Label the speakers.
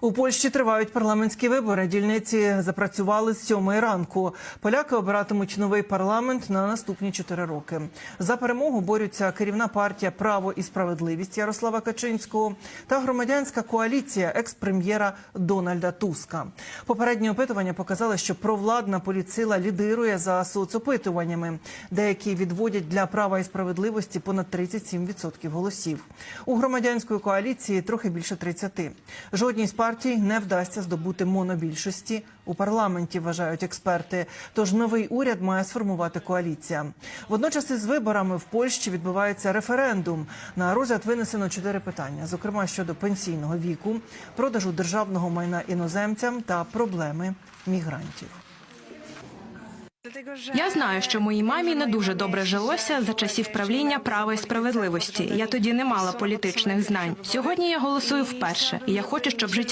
Speaker 1: У Польщі тривають парламентські вибори. Дільниці запрацювали з сьомої ранку. Поляки обиратимуть новий парламент на наступні чотири роки. За перемогу борються керівна партія Право і справедливість Ярослава Качинського та громадянська коаліція екс-прем'єра Дональда Туска. Попередні опитування показали, що провладна політсила лідирує за соцопитуваннями. Деякі відводять для права і справедливості понад 37% голосів. У громадянської коаліції трохи більше 30%. Жодній з партій не вдасться здобути монобільшості у парламенті, вважають експерти. Тож новий уряд має сформувати коаліція. Водночас із виборами в Польщі відбувається референдум. На розгляд винесено чотири питання, зокрема щодо пенсійного віку, продажу державного майна іноземцям та проблеми мігрантів.
Speaker 2: Я знаю, що моїй мамі не дуже добре жилося за часів правління права і справедливості. Я тоді не мала політичних знань. Сьогодні я голосую вперше, і я хочу, щоб життя